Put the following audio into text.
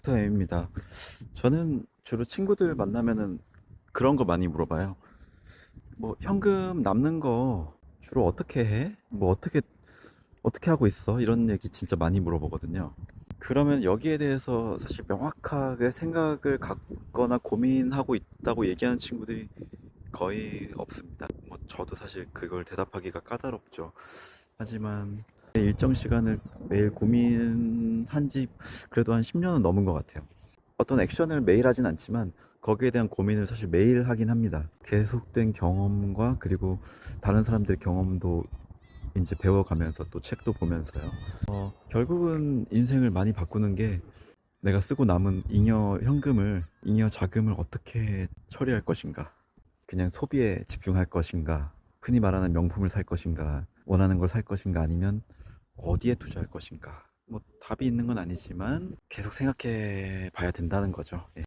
닥터 M입니다. 저는 주로 친구들 만나면은 그런 거 많이 물어봐요. 뭐 현금 남는 거 주로 어떻게 해? 뭐 어떻게 어떻게 하고 있어? 이런 얘기 진짜 많이 물어보거든요. 그러면 여기에 대해서 사실 명확하게 생각을 갖거나 고민하고 있다고 얘기하는 친구들이 거의 없습니다. 뭐 저도 사실 그걸 대답하기가 까다롭죠. 하지만 일정 시간을 매일 고민한 지 그래도 한 10년은 넘은 것 같아요. 어떤 액션을 매일 하진 않지만 거기에 대한 고민을 사실 매일 하긴 합니다. 계속된 경험과 그리고 다른 사람들의 경험도 이제 배워가면서 또 책도 보면서요. 어, 결국은 인생을 많이 바꾸는 게 내가 쓰고 남은 잉여 현금을, 잉여 자금을 어떻게 처리할 것인가. 그냥 소비에 집중할 것인가. 흔히 말하는 명품을 살 것인가. 원하는 걸 살 것인가. 아니면 어디에 투자할 것인가. 뭐 답이 있는 건 아니지만 계속 생각해 봐야 된다는 거죠. 예.